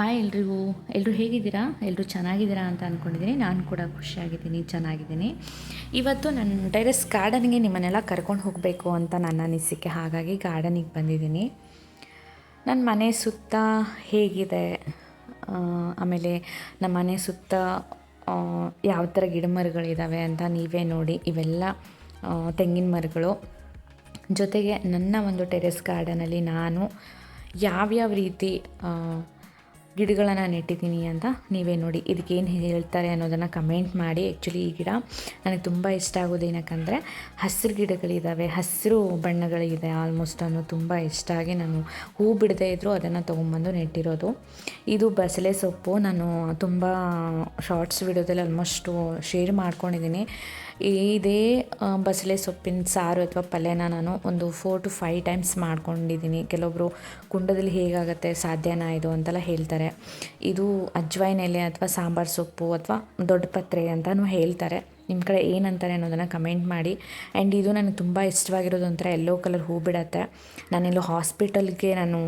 Hi ಎಲ್ರಿಗೂ. ಎಲ್ಲರೂ ಹೇಗಿದ್ದೀರಾ? ಎಲ್ಲರೂ ಚೆನ್ನಾಗಿದ್ದೀರಾ ಅಂತ ಅಂದ್ಕೊಂಡಿದ್ದೀನಿ ನಾನು ಕೂಡ ಖುಷಿಯಾಗಿದ್ದೀನಿ, ಚೆನ್ನಾಗಿದ್ದೀನಿ. ಇವತ್ತು ನನ್ನ ಟೆರೆಸ್ ಗಾರ್ಡನ್ಗೆ ನಿಮ್ಮನ್ನೆಲ್ಲ ಕರ್ಕೊಂಡು ಹೋಗಬೇಕು ಅಂತ ನನ್ನ ಅನಿಸಿಕೆ. ಹಾಗಾಗಿ ಗಾರ್ಡನಿಗೆ ಬಂದಿದ್ದೀನಿ. ನನ್ನ ಮನೆ ಸುತ್ತ ಹೇಗಿದೆ? ಆಮೇಲೆ ನಮ್ಮ ಮನೆ ಸುತ್ತ ಯಾವ ಥರ ಗಿಡ ಮರಗಳಿದ್ದಾವೆ ಅಂತ ನೀವೇ ನೋಡಿ. ಇವೆಲ್ಲ ತೆಂಗಿನ ಮರಗಳು. ಜೊತೆಗೆ ನನ್ನ ಒಂದು ಟೆರೆಸ್ ಗಾರ್ಡನಲ್ಲಿ ನಾನು ಯಾವ್ಯಾವ ರೀತಿ ಗಿಡಗಳನ್ನು ನೆಟ್ಟಿದ್ದೀನಿ ಅಂತ ನೀವೇ ನೋಡಿ ಇದಕ್ಕೇನು ಹೇಳ್ತಾರೆ ಅನ್ನೋದನ್ನು ಕಮೆಂಟ್ ಮಾಡಿ. ಆ್ಯಕ್ಚುಲಿ ಈ ಗಿಡ ನನಗೆ ತುಂಬ ಇಷ್ಟ ಆಗೋದು ಏನಕ್ಕಂದರೆ ಹಸಿರು ಗಿಡಗಳಿದ್ದಾವೆ ಹಸಿರು ಬಣ್ಣಗಳಿದೆ ಆಲ್ಮೋಸ್ಟ್ ಅನ್ನೋ ತುಂಬ ಇಷ್ಟ ಆಗಿ ನಾನು ಹೂ ಬಿಡದೇ ಇದ್ದರೂ ಅದನ್ನು ತೊಗೊಂಬಂದು ನೆಟ್ಟಿರೋದು. ಇದು ಬಸಳೆ ಸೊಪ್ಪು. ನಾನು ತುಂಬ ಶಾರ್ಟ್ಸ್ ವಿಡಿಯೋದಲ್ಲಿ ಆಲ್ಮೋಸ್ಟು ಶೇರ್ ಮಾಡ್ಕೊಂಡಿದ್ದೀನಿ. ಇದೇ ಬಸಳೆ ಸೊಪ್ಪಿನ ಸಾರು ಅಥವಾ ಪಲ್ಯನ ನಾನು ಒಂದು ಫೋರ್ ಟು ಫೈವ್ ಟೈಮ್ಸ್ ಮಾಡ್ಕೊಂಡಿದ್ದೀನಿ. ಕೆಲವೊಬ್ಬರು ಕುಂಡದಲ್ಲಿ ಹೇಗಾಗುತ್ತೆ, ಸಾಧ್ಯನಾ ಇದು? ಅಂತೆಲ್ಲ ಹೇಳ್ತಾರೆ. ಇದು ಅಜ್ವೈನ್ ಎಲೆ ಅಥವಾ ಸಾಂಬಾರು ಸೊಪ್ಪು ಅಥವಾ ದೊಡ್ಡ ಪತ್ರೆ ಅಂತಲೂ ಹೇಳ್ತಾರೆ. ನಿಮ್ಮ ಕಡೆ ಏನಂತಾರೆ ಅನ್ನೋದನ್ನು ಕಮೆಂಟ್ ಮಾಡಿ. ಆ್ಯಂಡ್ ಇದು ನನಗೆ ತುಂಬ ಇಷ್ಟವಾಗಿರೋದು ಒಂಥರ ಎಲ್ಲೋ ಕಲರ್ ಹೂ ಬಿಡತ್ತೆ. ನಾನೆಲ್ಲೋ ಹಾಸ್ಪಿಟಲ್ಗೆ ನಾನು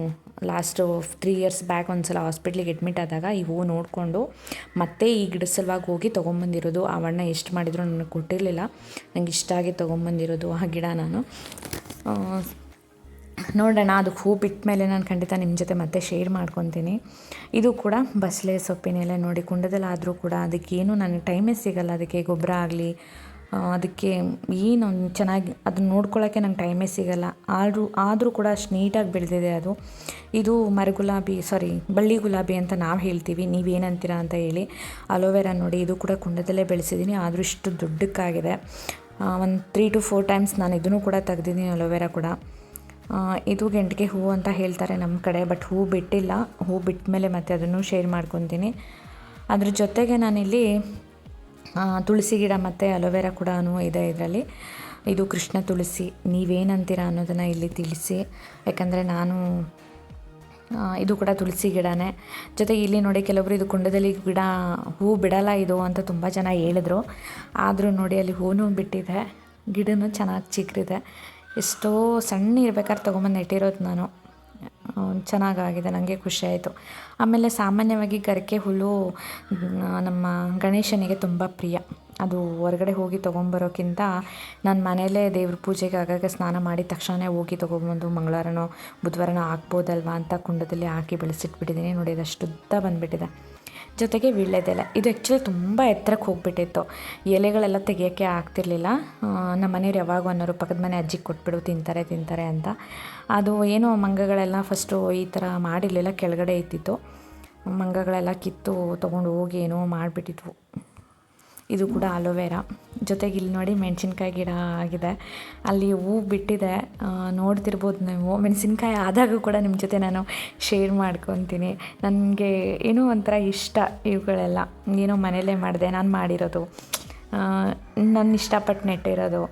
ಲಾಸ್ಟು ತ್ರೀ ಇಯರ್ಸ್ ಬ್ಯಾಕ್ ಒಂದು ಸಲ ಹಾಸ್ಪಿಟ್ಲಿಗೆ ಅಡ್ಮಿಟ್ ಆದಾಗ ಈ ಹೂವು ನೋಡಿಕೊಂಡು ಮತ್ತೆ ಈ ಗಿಡ ಸಲುವಾಗಿ ಹೋಗಿ ತೊಗೊಂಬಂದಿರೋದು. ಆ ಬಣ್ಣ ಎಷ್ಟು ಮಾಡಿದ್ರು ನನಗೆ ಕೊಟ್ಟಿರಲಿಲ್ಲ ನನಗೆ ಇಷ್ಟ ಆಗಿ ತೊಗೊಂಬಂದಿರೋದು ಆ ಗಿಡ ನಾನು. ನೋಡೋಣ ಅದು ಹೂ ಬಿಟ್ಟ ಮೇಲೆ ನಾನು ಖಂಡಿತ ನಿಮ್ಮ ಜೊತೆ ಮತ್ತೆ ಶೇರ್ ಮಾಡ್ಕೊತೀನಿ. ಇದು ಕೂಡ ಬಸಳೆ ಸೊಪ್ಪಿನೆಲೆ ನೋಡಿ, ಕುಂಡದಲ್ಲಾದರೂ ಕೂಡ ಅದಕ್ಕೇನು ನನಗೆ ಟೈಮೇ ಸಿಗಲ್ಲ, ಅದಕ್ಕೆ ಗೊಬ್ಬರ ಆಗಲಿ ಅದಕ್ಕೆ ಏನು ಚೆನ್ನಾಗಿ ಅದನ್ನ ನೋಡ್ಕೊಳ್ಳೋಕ್ಕೆ ನಂಗೆ ಟೈಮೇ ಸಿಗಲ್ಲ. ಆದರೂ ಆದರೂ ಕೂಡ ಅಷ್ಟು ನೀಟಾಗಿ ಬೆಳೆದಿದೆ ಅದು. ಇದು ಮರಗುಲಾಬಿ ಸಾರಿ ಬಳ್ಳಿ ಗುಲಾಬಿ ಅಂತ ನಾವು ಹೇಳ್ತೀವಿ, ನೀವೇನಂತೀರಾ ಅಂತ ಹೇಳಿ, ಅಲೋವೆರಾ ನೋಡಿ, ಇದು ಕೂಡ ಕುಂಡದಲ್ಲೇ ಬೆಳೆಸಿದ್ದೀನಿ, ಆದರೂ ಇಷ್ಟು ದೊಡ್ಡಕ್ಕಾಗಿದೆ. ಒಂದು ತ್ರೀ ಟು ಫೋರ್ ಟೈಮ್ಸ್ ನಾನು ಇದನ್ನು ಕೂಡ ತೆಗ್ದಿದ್ದೀನಿ ಅಲೋವೆರಾ ಕೂಡ. ಇದು ಗೆಂಟಿಗೆ ಹೂವು ಅಂತ ಹೇಳ್ತಾರೆ ನಮ್ಮ ಕಡೆ, ಬಟ್ ಹೂ ಬಿಟ್ಟಿಲ್ಲ. ಹೂ ಬಿಟ್ಟ ಮೇಲೆ ಮತ್ತೆ ಅದನ್ನು ಶೇರ್ ಮಾಡ್ಕೊತೀನಿ. ಅದ್ರ ಜೊತೆಗೆ ನಾನಿಲ್ಲಿ ತುಳಸಿ ಗಿಡ ಮತ್ತು ಅಲೋವೆರಾ ಕೂಡ ಇದೆ ಇದರಲ್ಲಿ. ಇದು ಕೃಷ್ಣ ತುಳಸಿ. ನೀವೇನಂತೀರಾ ಅನ್ನೋದನ್ನು ಇಲ್ಲಿ ತಿಳಿಸಿ. ಯಾಕಂದರೆ ನಾನು ಇದು ಕೂಡ ತುಳಸಿ ಗಿಡನೇ. ಜೊತೆಗೆ ಇಲ್ಲಿ ನೋಡಿ ಕೆಲವರು ಇದು ಕುಂಡದಲ್ಲಿ ಗಿಡ, ಹೂ ಬಿಡಲ್ಲ ಇದು ಅಂತ ತುಂಬ ಜನ ಹೇಳಿದ್ರು. ಆದರೂ ನೋಡಿ ಅಲ್ಲಿ ಹೂನೂ ಬಿಟ್ಟಿದೆ. ಗಿಡನೂ ಚೆನ್ನಾಗಿ ಚಿಕ್ಕರಿದೆ ಎಷ್ಟೋ ಸಣ್ಣ ಇರ್ಬೇಕಾದ್ರೆ ತೊಗೊಂಬಂದು ನೆಟ್ಟಿರೋದು ನಾನು. ಚೆನ್ನಾಗಾಗಿದೆ ನನಗೆ ಖುಷಿ ಆಯಿತು. ಆಮೇಲೆ ಸಾಮಾನ್ಯವಾಗಿ ಗರಿಕೆ ಹುಳು ನಮ್ಮ ಗಣೇಶನಿಗೆ ತುಂಬ ಪ್ರಿಯ. ಅದು ಹೊರಗಡೆ ಹೋಗಿ ತೊಗೊಂಬರೋಕ್ಕಿಂತ ನಾನು ಮನೆಯಲ್ಲೇ ದೇವ್ರ ಪೂಜೆಗೆ ಆಗಾಗ ಸ್ನಾನ ಮಾಡಿದ ತಕ್ಷಣ ಹೋಗಿ ತೊಗೊಂಬಂದು ಮಂಗಳವಾರನೋ ಬುಧವಾರನೋ ಹಾಕ್ಬೋದಲ್ವಾ ಅಂತ ಕುಂಡದಲ್ಲಿ ಹಾಕಿ ಬೆಳೆಸಿಟ್ಬಿಟ್ಟಿದ್ದೀನಿ. ನೋಡಿ ಅದಷ್ಟು ಉದ್ದ ಬಂದುಬಿಟ್ಟಿದೆ. ಜೊತೆಗೆ ವೀಳ್ಯದೆಲೆ ಇದು ಆ್ಯಕ್ಚುಲಿ ತುಂಬ ಎತ್ತರಕ್ಕೆ ಹೋಗ್ಬಿಟ್ಟಿತ್ತು. ಎಲೆಗಳೆಲ್ಲ ತೆಗಿಯೋಕ್ಕೆ ಆಗ್ತಿರ್ಲಿಲ್ಲ. ನಮ್ಮ ಮನೆಯವ್ರು ಯಾವಾಗ ಅನ್ನೋರು ಪಕ್ಕದ ಮನೆ ಅಜ್ಜಿಗೆ ಕೊಟ್ಬಿಡು, ತಿಂತಾರೆ ತಿಂತಾರೆ ಅಂತ. ಅದು ಏನು ಮಂಗಗಳೆಲ್ಲ ಫಸ್ಟು ಈ ಥರ ಮಾಡಿರಲಿಲ್ಲ, ಕೆಳಗಡೆ ಇದ್ದಿತ್ತು. ಮಂಗಗಳೆಲ್ಲ ಕಿತ್ತು ತೊಗೊಂಡು ಹೋಗಿ ಏನೋ ಮಾಡಿಬಿಟ್ಟಿದ್ವು. ಇದು ಕೂಡ ಅಲೋವೆರಾ ಜೊತೆಗೆ ಇಲ್ಲಿ ನೋಡಿ ಮೆಣಸಿನ್ಕಾಯಿ ಗಿಡ ಆಗಿದೆ. ಅಲ್ಲಿ ಹೂ ಬಿಟ್ಟಿದೆ. ನೋಡ್ತಿರ್ಬೋದು ನೀವು. ಮೆಣಸಿನ್ಕಾಯಿ ಆದಾಗ ಕೂಡ ನಿಮ್ಮ ಜೊತೆ ನಾನು ಶೇರ್ ಮಾಡ್ಕೊತೀನಿ. ನನಗೆ ಏನೋ ಒಂಥರ ಇಷ್ಟ ಇವುಗಳೆಲ್ಲ. ಏನೋ ಮನೇಲೇ ಮಾಡಿದೆ, ನಾನು ಮಾಡಿರೋದು. ನನ್ನ ಇಷ್ಟಪಟ್ಟು ನೆಟ್ಟಿರೋದು.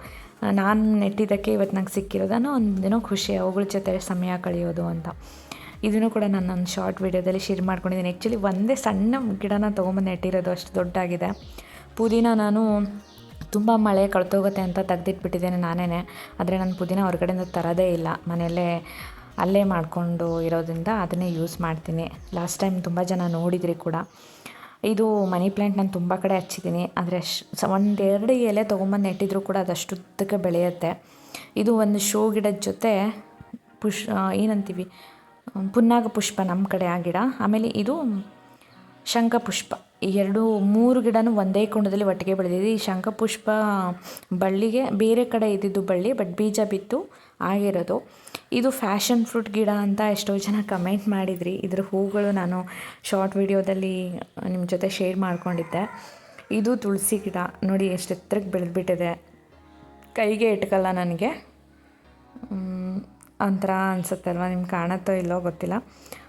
ನಾನು ನೆಟ್ಟಿದ್ದಕ್ಕೆ ಇವತ್ತು ನಂಗೆ ಸಿಕ್ಕಿರೋದನ್ನು ಒಂದೇನೋ ಖುಷಿ, ಅವುಗಳ ಜೊತೆ ಸಮಯ ಕಳೆಯೋದು ಅಂತ. ಇದನ್ನು ಕೂಡ ನಾನು ನನ್ನ ಶಾರ್ಟ್ ವೀಡಿಯೋದಲ್ಲಿ ಶೇರ್ ಮಾಡ್ಕೊಂಡಿದ್ದೀನಿ. ಆ್ಯಕ್ಚುಲಿ ಒಂದೇ ಸಣ್ಣ ಗಿಡನ ತೊಗೊಂಬಂದು ನೆಟ್ಟಿರೋದು ಅಷ್ಟು ದೊಡ್ಡಾಗಿದೆ. ಪುದೀನ ನಾನು ತುಂಬ ಮಳೆ ಕಳ್ತೋಗುತ್ತೆ ಅಂತ ತೆಗ್ದಿಟ್ಬಿಟ್ಟಿದ್ದೇನೆ ನಾನೇ ಆದರೆ ನಾನು ಪುದೀನ ಹೊರಗಡೆಯಿಂದ ತರೋದೇ ಇಲ್ಲ. ಮನೆಯಲ್ಲೇ ಅಲ್ಲೇ ಮಾಡಿಕೊಂಡು ಇರೋದ್ರಿಂದ ಅದನ್ನೇ ಯೂಸ್ ಮಾಡ್ತೀನಿ. ಲಾಸ್ಟ್ ಟೈಮ್ ತುಂಬ ಜನ ನೋಡಿದ್ರಿ ಕೂಡ. ಇದು ಮನಿ ಪ್ಲ್ಯಾಂಟ್ ನಾನು ತುಂಬ ಕಡೆ ಹಚ್ಚಿದ್ದೀನಿ. ಆದರೆ ಅಷ್ಟು ಒಂದೆರಡು ಎಲೆ ತೊಗೊಂಬಂದು ನೆಟ್ಟಿದ್ರು ಕೂಡ ಅದು ಉದ್ದಕ್ಕೆ ಬೆಳೆಯುತ್ತೆ. ಇದು ಒಂದು ಶೋ ಗಿಡದ ಜೊತೆ ಪುಷ್ ಏನಂತೀವಿ? ಪುನ್ನಾಗ ಪುಷ್ಪ ನಮ್ಮ ಕಡೆ ಆ ಗಿಡ. ಆಮೇಲೆ ಇದು ಶಂಖಪುಷ್ಪ. ಈ ಎರಡು ಮೂರು ಗಿಡನೂ ಒಂದೇ ಕುಂಡದಲ್ಲಿ ಒಟ್ಟಿಗೆ ಬೆಳೆದಿದೆ. ಈ ಶಂಖಪುಷ್ಪ ಬಳ್ಳಿಗೆ ಬೇರೆ ಕಡೆ ಇದ್ದಿದ್ದು ಬಳ್ಳಿ, ಬಟ್ ಬೀಜ ಬಿತ್ತು ಆಗಿರೋದು ಇದು ಫ್ಯಾಷನ್ ಫ್ರೂಟ್ ಗಿಡ ಅಂತ ಎಷ್ಟೋ ಜನ ಕಮೆಂಟ್ ಮಾಡಿದ್ರಿ. ಇದ್ರ ಹೂಗಳು ನಾನು ಶಾರ್ಟ್ ವಿಡಿಯೋದಲ್ಲಿ ನಿಮ್ಮ ಜೊತೆ ಶೇರ್ ಮಾಡ್ಕೊಂಡಿದ್ದೆ. ಇದು ತುಳಸಿ ಗಿಡ. ನೋಡಿ ಎಷ್ಟು ಎತ್ತರಕ್ಕೆ ಬೆಳೆದ್ಬಿಟ್ಟಿದೆ. ಕೈಗೆ ಇಟ್ಕಲ್ಲ ನನಗೆ. ಒಂಥರ ಅನ್ಸುತ್ತಲ್ವ? ನಿಮ್ಗೆ ಕಾಣತ್ತೋ ಇಲ್ಲೋ ಗೊತ್ತಿಲ್ಲ.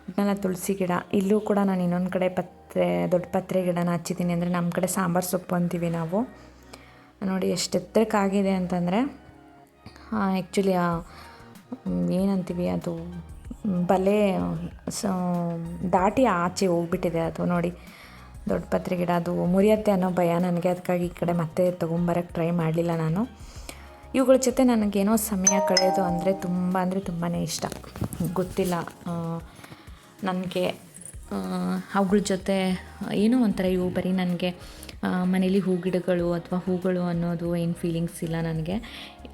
ಒಟ್ನಲ್ಲಿ ತುಳಸಿ ಗಿಡ. ಇಲ್ಲೂ ಕೂಡ ನಾನು ಇನ್ನೊಂದು ಕಡೆ ಪತ್ರೆ, ದೊಡ್ಡ ಪತ್ರೆ ಗಿಡನ ಹಚ್ಚಿದ್ದೀನಿ ಅಂದರೆ ನಮ್ಮ ಕಡೆ ಸಾಂಬಾರು ಸೊಪ್ಪು ಅಂತೀವಿ ನಾವು. ನೋಡಿ ಎಷ್ಟು ಎತ್ತರಕ್ಕಾಗಿದೆ ಅಂತಂದರೆ ಆ್ಯಕ್ಚುಲಿ ಏನಂತೀವಿ ಅದು, ಬಲೆ, ಸ, ದಾಟಿ ಆಚೆ ಹೋಗ್ಬಿಟ್ಟಿದೆ ಅದು ನೋಡಿ. ದೊಡ್ಡ ಪತ್ರೆ ಗಿಡ ಅದು ಮುರಿಯತ್ತೆ ಅನ್ನೋ ಭಯ ನನಗೆ ಅದಕ್ಕಾಗಿ ಈ ಕಡೆ ಮತ್ತೆ ತೊಗೊಂಬರಕ್ಕೆ ಟ್ರೈ ಮಾಡಲಿಲ್ಲ ನಾನು. ಇವುಗಳ ಜೊತೆ ನನಗೇನೋ ಸಮಯ ಕಳೆಯೋದು ಅಂದರೆ ತುಂಬ ಅಂದರೆ ತುಂಬಾ ಇಷ್ಟ. ಗೊತ್ತಿಲ್ಲ ನನಗೆ ಅವುಗಳ ಜೊತೆ, ಏನೋ ಒಂಥರ ಇವು ಬರೀ ನನಗೆ ಮನೇಲಿ ಹೂಗಿಡಗಳು ಅಥವಾ ಹೂಗಳು ಅನ್ನೋದು ಏನು ಫೀಲಿಂಗ್ಸ್ ಇಲ್ಲ ನನಗೆ.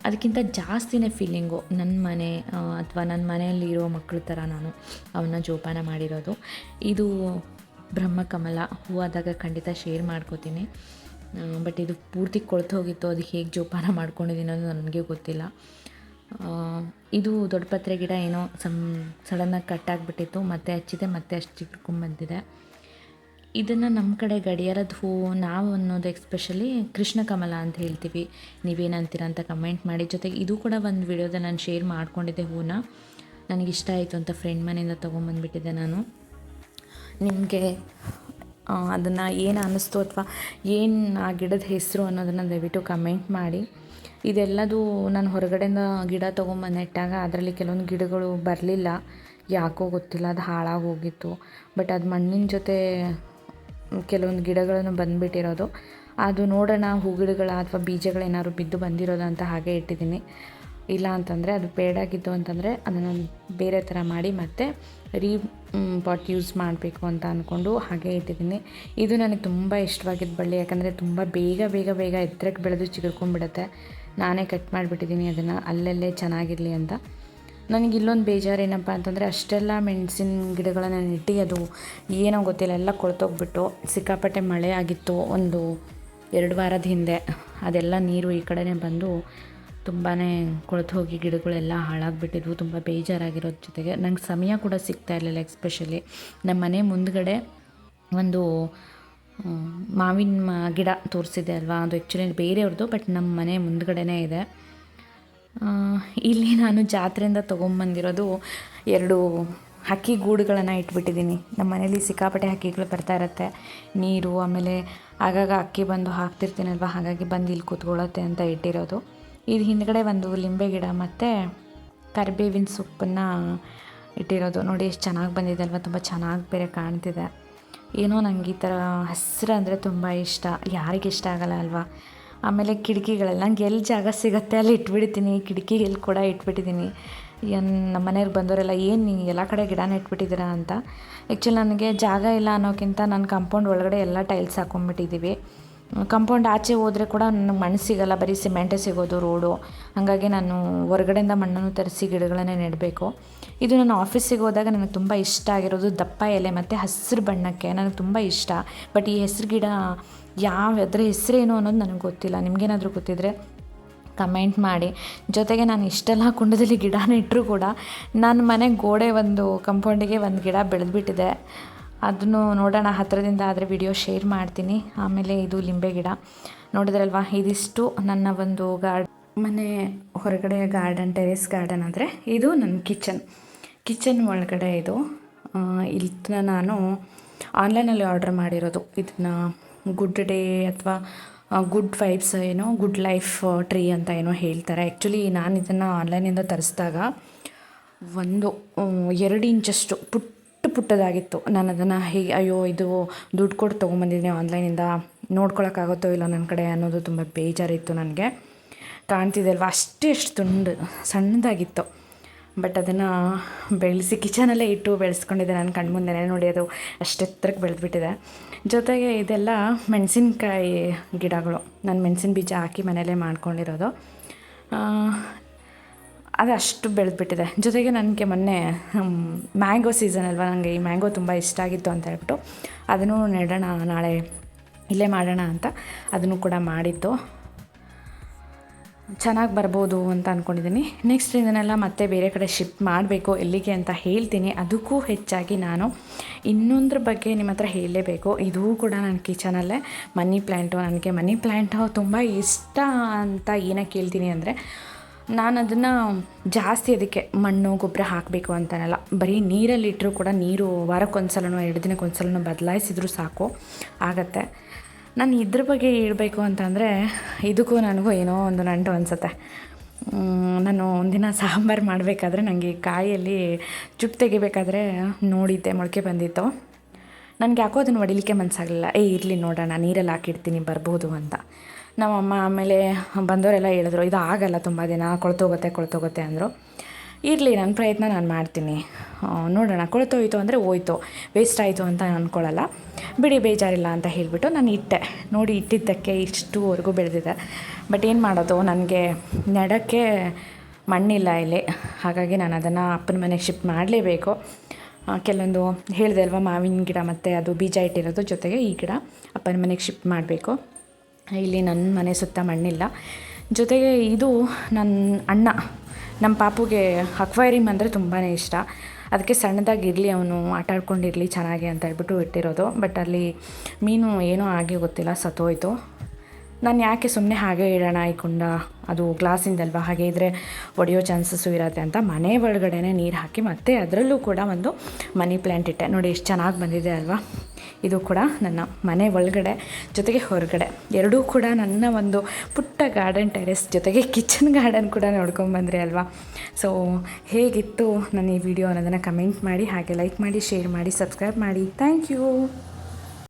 ಅದಕ್ಕಿಂತ ಜಾಸ್ತಿನೇ ಫೀಲಿಂಗು ನನ್ನ ಮನೆ ಅಥವಾ ನನ್ನ ಮನೆಯಲ್ಲಿರೋ ಮಕ್ಕಳ ಥರ ನಾನು ಅವನ್ನ ಜೋಪಾನ ಮಾಡಿರೋದು. ಇದು ಬ್ರಹ್ಮಕಮಲ ಹೂವಾದಾಗ ಖಂಡಿತ ಶೇರ್ ಮಾಡ್ಕೋತೀನಿ. ಬಟ್ ಇದು ಪೂರ್ತಿ ಕೊಳ್ತು ಹೋಗಿತ್ತು ಅದು ಹೇಗೆ ಜೋಪಾನ ಮಾಡ್ಕೊಂಡಿದ್ದೀನಿ ಅನ್ನೋದು ನನಗೆ ಗೊತ್ತಿಲ್ಲ. ಇದು ದೊಡ್ಡ ಪತ್ರೆ ಗಿಡ ಏನೋ ಸಮ್ ಸಡನ್ನಾಗಿ ಕಟ್ಟಾಗ್ಬಿಟ್ಟಿತ್ತು ಮತ್ತೆ ಹಚ್ಚಿದೆ, ಮತ್ತೆ ಅಷ್ಟು ಚಿಕ್ಕೊಂಬಂದಿದೆ ಇದನ್ನು ನಮ್ಮ ಕಡೆ ಗಡಿಯಾರದ ಹೂವು ನಾವು ಅನ್ನೋದು ಎಕ್ಸ್ಪೆಷಲಿ ಕೃಷ್ಣ ಕಮಲ ಅಂತ ಹೇಳ್ತೀವಿ. ನೀವೇನಂತೀರ ಅಂತ ಕಮೆಂಟ್ ಮಾಡಿ. ಜೊತೆಗೆ ಇದು ಕೂಡ ಒಂದು ವಿಡಿಯೋದ ನಾನು ಶೇರ್ ಮಾಡ್ಕೊಂಡಿದ್ದೆ ಹೂವನ್ನ ನನಗಿಷ್ಟ ಆಯಿತು ಅಂತ ಫ್ರೆಂಡ್ ಮನೆಯಿಂದ ತೊಗೊಂಬಂದ್ಬಿಟ್ಟಿದ್ದೆ ನಾನು. ನಿಮಗೆ ಅದನ್ನು ಏನು ಅನ್ನಿಸ್ತು ಅಥವಾ ಏನು ಆ ಗಿಡದ ಹೆಸರು ಅನ್ನೋದನ್ನು ದಯವಿಟ್ಟು ಕಮೆಂಟ್ ಮಾಡಿ. ಇದೆಲ್ಲದು ನಾನು ಹೊರಗಡೆಯಿಂದ ಗಿಡ ತೊಗೊಂಬಂದು ನೆಟ್ಟಾಗ ಅದರಲ್ಲಿ ಕೆಲವೊಂದು ಗಿಡಗಳು ಬರಲಿಲ್ಲ. ಯಾಕೋ ಗೊತ್ತಿಲ್ಲ, ಅದು ಹಾಳಾಗಿ ಹೋಗಿತ್ತು. ಬಟ್ ಅದು ಮಣ್ಣಿನ ಜೊತೆ ಕೆಲವೊಂದು ಗಿಡಗಳನ್ನು ಬಂದುಬಿಟ್ಟಿರೋದು. ಅದು ನೋಡೋಣ ಹೂಗಿಡಗಳ ಅಥವಾ ಬೀಜಗಳೇನಾದ್ರು ಬಿದ್ದು ಬಂದಿರೋದು ಅಂತ ಹಾಗೆ ಇಟ್ಟಿದ್ದೀನಿ. ಇಲ್ಲ ಅಂತಂದರೆ ಅದು ಬೇಡಾಗಿದ್ದು ಅಂತಂದರೆ ಅದನ್ನು ಬೇರೆ ಥರ ಮಾಡಿ ಮತ್ತೆ ರೀ ಪಾಟ್ ಯೂಸ್ ಮಾಡಬೇಕು ಅಂತ ಅಂದ್ಕೊಂಡು ಹಾಗೆ ಇಟ್ಟಿದ್ದೀನಿ. ಇದು ನನಗೆ ತುಂಬ ಇಷ್ಟವಾಗಿದ್ದ ಬಳ್ಳಿ, ಯಾಕಂದರೆ ತುಂಬ ಬೇಗ ಬೇಗ ಬೇಗ ಎತ್ತರಕ್ಕೆ ಬೆಳೆದು ಚಿಗುರ್ಕೊಂಡ್ಬಿಡುತ್ತೆ. ನಾನೇ ಕಟ್ ಮಾಡಿಬಿಟ್ಟಿದ್ದೀನಿ ಅದನ್ನು, ಅಲ್ಲಲ್ಲೇ ಚೆನ್ನಾಗಿರಲಿ ಅಂತ. ನನಗೆ ಇಲ್ಲೊಂದು ಬೇಜಾರು ಏನಪ್ಪ ಅಂತಂದರೆ ಅಷ್ಟೆಲ್ಲ ಮೆಣಸಿನ ಗಿಡಗಳನ್ನು ನೆಟ್ಟಿ ಅದು ಏನೋ ಗೊತ್ತಿಲ್ಲ, ಎಲ್ಲ ಕೊಳ್ತೋಗ್ಬಿಟ್ಟು ಸಿಕ್ಕಾಪಟ್ಟೆ ಮಳೆ ಆಗಿತ್ತು ಒಂದು ಎರಡು ವಾರದ ಹಿಂದೆ. ಅದೆಲ್ಲ ನೀರು ಈ ಕಡೆನೇ ಬಂದು ತುಂಬಾ ಕೊಳೆತು ಹೋಗಿ ಗಿಡಗಳೆಲ್ಲ ಹಾಳಾಗಿಬಿಟ್ಟಿದ್ವು, ತುಂಬ ಬೇಜಾರಾಗಿರೋದ್ರ ಜೊತೆಗೆ. ನಂಗೆ ಸಮಯ ಕೂಡ ಸಿಗ್ತಾ ಇರಲಿಲ್ಲ ಎಕ್ಸ್ಪೆಷಲಿ ನಮ್ಮ ಮನೆ ಮುಂದ್ಗಡೆ ಒಂದು ಮಾವಿನ ಗಿಡ ತೋರಿಸಿದೆ ಅಲ್ವಾ? ಅದು ಆ್ಯಕ್ಚುಲಿ ಬೇರೆಯವ್ರದ್ದು ಬಟ್ ನಮ್ಮ ಮನೆ ಮುಂದ್ಗಡೆನೇ ಇದೆ. ಇಲ್ಲಿ ನಾನು ಜಾತ್ರೆಯಿಂದ ತೊಗೊಂಬಂದಿರೋದು ಎರಡು ಹಕ್ಕಿ ಗೂಡುಗಳನ್ನು ಇಟ್ಬಿಟ್ಟಿದ್ದೀನಿ. ನಮ್ಮ ಮನೇಲಿ ಸಿಕ್ಕಾಪಟ್ಟೆ ಹಕ್ಕಿಗಳು ಬರ್ತಾ ಇರುತ್ತೆ. ನೀರು, ಆಮೇಲೆ ಆಗಾಗ ಅಕ್ಕಿ ಬಂದು ಹಾಕ್ತಿರ್ತೀನಲ್ವ? ಹಾಗಾಗಿ ಬಂದು ಇಲ್ಲಿ ಕೂತ್ಕೊಳ್ಳುತ್ತೆ ಅಂತ ಇಟ್ಟಿರೋದು. ಇದು ಹಿಂದ್ಗಡೆ ಒಂದು ಲಿಂಬೆ ಗಿಡ ಮತ್ತು ಕರಿಬೇವಿನ ಸೊಪ್ಪನ್ನು ಇಟ್ಟಿರೋದು. ನೋಡಿ ಎಷ್ಟು ಚೆನ್ನಾಗಿ ಬಂದಿದೆ ಅಲ್ವ ತುಂಬ ಚೆನ್ನಾಗಿ ಬೇರೆ ಕಾಣ್ತಿದೆ. ಏನೋ ನನಗೆ ಈ ಥರ ಹಸಿರು ಅಂದರೆ ತುಂಬ ಇಷ್ಟ. ಯಾರಿಗೆ ಇಷ್ಟ ಆಗಲ್ಲ ಅಲ್ವಾ? ಆಮೇಲೆ ಕಿಟಕಿಗಳೆಲ್ಲ ನಂಗೆ ಎಲ್ಲಿ ಜಾಗ ಸಿಗುತ್ತೆ ಅಲ್ಲಿ ಇಟ್ಬಿಡ್ತೀನಿ. ಕಿಟಕಿಯಲ್ಲಿ ಕೂಡ ಇಟ್ಬಿಟ್ಟಿದ್ದೀನಿ ಏನು ನಮ್ಮ ಮನೆಯವ್ರು ಬಂದವರೆಲ್ಲ ಏನು ನೀವು ಎಲ್ಲ ಕಡೆ ಗಿಡನ ಇಟ್ಬಿಟ್ಟಿದ್ದೀರಾ? ಅಂತ. ಆ್ಯಕ್ಚುಲಿ ನನಗೆ ಜಾಗ ಇಲ್ಲ ಅನ್ನೋಕ್ಕಿಂತ ನಾನು ಕಾಂಪೌಂಡ್ ಒಳಗಡೆ ಎಲ್ಲ ಟೈಲ್ಸ್ ಹಾಕೊಂಡ್ಬಿಟ್ಟಿದ್ದೀವಿ ಕಾಂಪೌಂಡ್ ಆಚೆ ಹೋದರೆ ಕೂಡ ನನಗೆ ಮಣ್ಣು ಸಿಗಲ್ಲ ಬರೀ ಸಿಮೆಂಟೇ ಸಿಗೋದು, ರೋಡು. ಹಾಗಾಗಿ ನಾನು ಹೊರಗಡೆಯಿಂದ ಮಣ್ಣನ್ನು ತರಿಸಿ ಗಿಡಗಳನ್ನೇ ನೆಡಬೇಕು. ಇದು ನಾನು ಆಫೀಸಿಗೆ ಹೋದಾಗ ನನಗೆ ತುಂಬ ಇಷ್ಟ ಆಗಿರೋದು ದಪ್ಪ ಎಲೆ ಮತ್ತು ಹಸಿರು ಬಣ್ಣಕ್ಕೆ, ನನಗೆ ತುಂಬ ಇಷ್ಟ. ಬಟ್ ಈ ಹೆಸರು ಗಿಡ ಯಾವ, ಅದರ ಹೆಸರೇನು ಅನ್ನೋದು ನನಗೆ ಗೊತ್ತಿಲ್ಲ. ನಿಮಗೇನಾದರೂ ಗೊತ್ತಿದ್ದರೆ ಕಮೆಂಟ್ ಮಾಡಿ. ಜೊತೆಗೆ ನಾನು ಇಷ್ಟೆಲ್ಲ ಕುಂಡದಲ್ಲಿ ಗಿಡ ನೆಟ್ಟರು ಕೂಡ, ನನ್ನ ಮನೆ ಗೋಡೆ ಒಂದು ಕಂಪೌಂಡಿಗೆ ಒಂದು ಗಿಡ ಬೆಳೆದ್ಬಿಟ್ಟಿದೆ. ಅದನ್ನು ನೋಡೋಣ, ಹತ್ತಿರದಿಂದ ಆದರೆ ವಿಡಿಯೋ ಶೇರ್ ಮಾಡ್ತೀನಿ. ಆಮೇಲೆ ಇದು ಲಿಂಬೆ ಗಿಡ. ನೋಡಿದ್ರಲ್ವಾ? ಇದಿಷ್ಟು ನನ್ನ ಒಂದು ಗಾರ್ಡ್, ಮನೆ ಹೊರಗಡೆ ಗಾರ್ಡನ್ ಟೆರೇಸ್ ಗಾರ್ಡನ್ ಆದರೆ ಇದು ನನ್ನ ಕಿಚನ್ ಕಿಚನ್ ಒಳಗಡೆ ಇದು ಇದನ್ನ ನಾನು ಆನ್ಲೈನಲ್ಲಿ ಆರ್ಡ್ರ್ ಮಾಡಿರೋದು. ಇದನ್ನ ಗುಡ್ ಡೇ ಅಥವಾ ಗುಡ್ ವೈಬ್ಸ್ ಏನೋ ಗುಡ್ ಲೈಫ್ ಟ್ರೀ ಅಂತ ಏನೋ ಹೇಳ್ತಾರೆ. ಆ್ಯಕ್ಚುಲಿ ನಾನು ಇದನ್ನು ಆನ್ಲೈನಿಂದ ತರಿಸಿದಾಗ ಒಂದು ಎರಡು ಇಂಚಷ್ಟು ಪುಟ್ಟ ಪುಟ್ಟದಾಗಿತ್ತು. ನಾನು ಅದನ್ನು ಹೇಗೆ, ಅಯ್ಯೋ, ಇದು ದುಡ್ಡು ಕೊಟ್ಟು ತೊಗೊಂಬಂದಿದ್ದೀನಿ ಆನ್ಲೈನಿಂದ ನೋಡ್ಕೊಳಕ್ಕಾಗುತ್ತೋ ಇಲ್ಲ ನನ್ನ ಕಡೆ ಅನ್ನೋದು ತುಂಬ ಬೇಜಾರಿತ್ತು ನನಗೆ. ಕಾಣ್ತಿದೆ ಅಲ್ವಾ? ಅಷ್ಟೇ ಅಷ್ಟು ತುಂಡು, ಸಣ್ಣದಾಗಿತ್ತು. ಬಟ್ ಅದನ್ನು ಬೆಳೆಸಿ ಕಿಚನಲ್ಲೇ ಇಟ್ಟು ಬೆಳೆಸ್ಕೊಂಡಿದ್ದೆ ನನ್ನ ಕಣ್ಮುಂದೆನೇ. ನೋಡಿ, ಅದು ಅಷ್ಟೆತ್ತರಕ್ಕೆ ಬೆಳೆದ್ಬಿಟ್ಟಿದೆ. ಜೊತೆಗೆ ಇದೆಲ್ಲ ಮೆಣಸಿನ್ಕಾಯಿ ಗಿಡಗಳು. ನಾನು ಮೆಣಸಿನ ಬೀಜ ಹಾಕಿ ಮನೇಲೇ ಮಾಡ್ಕೊಂಡಿರೋದು. ಅದು ಅಷ್ಟು ಬೆಳೆದ್ಬಿಟ್ಟಿದೆ. ಜೊತೆಗೆ ನನಗೆ ಮೊನ್ನೆ ಮ್ಯಾಂಗೋ ಸೀಸನ್ ಅಲ್ವಾ? ನನಗೆ ಈ ಮ್ಯಾಂಗೋ ತುಂಬ ಇಷ್ಟ ಆಗಿತ್ತು ಅಂತ ಹೇಳ್ಬಿಟ್ಟು ಅದನ್ನು ನೆಡೋಣ, ನಾಳೆ ಇಲ್ಲೇ ಮಾಡೋಣ ಅಂತ ಅದನ್ನು ಕೂಡ ಮಾಡಿತ್ತು ಚೆನ್ನಾಗಿ ಬರ್ಬೋದು ಅಂತ ಅಂದ್ಕೊಂಡಿದ್ದೀನಿ ನೆಕ್ಸ್ಟ್ ಇದನ್ನೆಲ್ಲ ಮತ್ತೆ ಬೇರೆ ಕಡೆ ಶಿಫ್ಟ್ ಮಾಡಬೇಕು, ಎಲ್ಲಿಗೆ ಅಂತ ಹೇಳ್ತೀನಿ. ಅದಕ್ಕೂ ಹೆಚ್ಚಾಗಿ ನಾನು ಇನ್ನೊಂದ್ರ ಬಗ್ಗೆ ನಿಮ್ಮ ಹತ್ರ ಹೇಳಲೇಬೇಕು. ಇದೂ ಕೂಡ ನನ್ನ ಕಿಚನಲ್ಲೇ. ಮನಿ ಪ್ಲ್ಯಾಂಟು ನನಗೆ ಮನಿ ಪ್ಲ್ಯಾಂಟು ತುಂಬ ಇಷ್ಟ ಅಂತ ಏನಕ್ಕೆ ಹೇಳ್ತೀನಿ ಅಂದರೆ ನಾನು ಅದನ್ನು ಜಾಸ್ತಿ ಅದಕ್ಕೆ ಮಣ್ಣು, ಗೊಬ್ಬರ ಹಾಕಬೇಕು ಅಂತನಲ್ಲ. ಬರೀ ನೀರಲ್ಲಿ ಇಟ್ಟರೂ ಕೂಡ ನೀರು ವಾರಕ್ಕೊಂದ್ಸಲನೋ, ಎರಡು ದಿನಕ್ಕೊಂದ್ಸಲನೋ ಬದಲಾಯಿಸಿದ್ರು ಸಾಕು. ಆಗತ್ತೆ. ನಾನು ಇದ್ರ ಬಗ್ಗೆ ಹೇಳಬೇಕು ಅಂತಂದರೆ, ಇದಕ್ಕೂ ನನಗೂ ಏನೋ ಒಂದು ನಂಟು ಅನಿಸುತ್ತೆ. ನಾನು ಒಂದಿನ ಸಾಂಬಾರು ಮಾಡಬೇಕಾದ್ರೆ ನನಗೆ ಕಾಯಲ್ಲಿ ಚುಪ್ ತೆಗಿಬೇಕಾದ್ರೆ ನೋಡಿದ್ದೆ, ಮೊಳಕೆ ಬಂದಿತ್ತು. ನನಗೆ ಯಾಕೋ ಅದನ್ನು ಹೊಡಿಲಿಕ್ಕೆ ಮನಸ್ಸಾಗಲಿಲ್ಲ ಏ, ಇರಲಿ ನೋಡೋಣ, ನೀರಲ್ಲಿ ಹಾಕಿಡ್ತೀನಿ, ಬರ್ಬೋದು ಅಂತ. ನಮ್ಮಮ್ಮ ಆಮೇಲೆ ಬಂದವರೆಲ್ಲ ಹೇಳಿದ್ರು, ಇದು ಆಗಲ್ಲ ತುಂಬ ದಿನ, ಕೊಳ್ತೋಗುತ್ತೆ ಕೊಳ್ತೋಗುತ್ತೆ ಅಂದರು. ಇರಲಿ ನನ್ನ ಪ್ರಯತ್ನ ನಾನು ಮಾಡ್ತೀನಿ. ನೋಡೋಣ, ಕೊಳ್ತೋಯ್ತು ಅಂದರೆ ಹೋಯ್ತು ವೇಸ್ಟ್ ಆಯಿತು ಅಂತ ಅಂದ್ಕೊಳ್ಳಲ್ಲ ಬಿಡಿ, ಬೇಜಾರಿಲ್ಲ ಅಂತ ಹೇಳಿಬಿಟ್ಟು ನಾನು ಇಟ್ಟೆ. ನೋಡಿ, ಇಟ್ಟಿದ್ದಕ್ಕೆ ಇಷ್ಟುವರೆಗೂ ಬೆಳೆದಿದೆ. ಬಟ್ ಏನು ಮಾಡೋದು, ನನಗೆ ನೆಡೋಕ್ಕೆ ಮಣ್ಣಿಲ್ಲ ಇಲ್ಲಿ. ಹಾಗಾಗಿ ನಾನು ಅದನ್ನು ಅಪ್ಪನ ಮನೆಗೆ ಶಿಫ್ಟ್ ಮಾಡಲೇಬೇಕು. ಕೆಲವೊಂದು ಹೇಳಿದೆ ಅಲ್ವಾ, ಮಾವಿನ ಗಿಡ ಮತ್ತು ಅದು ಬೀಜ ಇಟ್ಟಿರೋದು ಜೊತೆಗೆ ಈ ಗಿಡ ಅಪ್ಪನ ಮನೆಗೆ ಶಿಫ್ಟ್ ಮಾಡಬೇಕು. ಇಲ್ಲಿ ನನ್ನ ಮನೆ ಸುತ್ತ ಮಣ್ಣಿಲ್ಲ. ಜೊತೆಗೆ ಇದು ನನ್ನ ಅಣ್ಣ. ನಮ್ಮ ಪಾಪುಗೆ ಅಕ್ವೈರಿಮ್ ಅಂದರೆ ತುಂಬಾ ಇಷ್ಟ. ಅದಕ್ಕೆ ಸಣ್ಣದಾಗಿರಲಿ ಅವನು ಆಟ ಆಡ್ಕೊಂಡಿರಲಿ ಚೆನ್ನಾಗಿ ಅಂತ ಹೇಳ್ಬಿಟ್ಟು ಇಟ್ಟಿರೋದು. ಬಟ್ ಅಲ್ಲಿ ಮೀನು ಏನೂ ಆಗಿ ಗೊತ್ತಿಲ್ಲ, ಸತ್ತೋಯ್ತು. ನಾನು ಯಾಕೆ ಸುಮ್ಮನೆ ಹಾಗೆ ಇಡೋಣ ಈ ಕುಂಡ? ಅದು ಗ್ಲಾಸಿಂದಲ್ವಾ? ಹಾಗೆ ಇದ್ದರೆ ಒಡೆಯೋ ಚಾನ್ಸಸ್ಸು ಇರುತ್ತೆ ಅಂತ ಮನೆ ಒಳಗಡೆನೇ ನೀರು ಹಾಕಿ ಮತ್ತೆ ಅದರಲ್ಲೂ ಕೂಡ ಒಂದು ಮನಿ ಪ್ಲ್ಯಾಂಟ್ ಇಟ್ಟೆ. ನೋಡಿ ಎಷ್ಟು ಚೆನ್ನಾಗಿ ಬಂದಿದೆ ಅಲ್ವಾ? ಇದು ಕೂಡ ನನ್ನ ಮನೆ ಒಳಗಡೆ ಜೊತೆಗೆ ಹೊರಗಡೆ. ಎರಡೂ ಕೂಡ ನನ್ನ ಒಂದು ಪುಟ್ಟ ಗಾರ್ಡನ್ ಟೆರೆಸ್ ಜೊತೆಗೆ ಕಿಚನ್ ಗಾರ್ಡನ್ ಕೂಡ ನೋಡ್ಕೊಂಬಂದ್ರಿ ಅಲ್ವಾ? ಸೊ ಹೇಗಿತ್ತು ನನ್ನ ಈ ವಿಡಿಯೋ ಅನ್ನೋದನ್ನು ಕಮೆಂಟ್ ಮಾಡಿ, ಹಾಗೆ ಲೈಕ್ ಮಾಡಿ, ಶೇರ್ ಮಾಡಿ, ಸಬ್ಸ್ಕ್ರೈಬ್ ಮಾಡಿ. Thank you.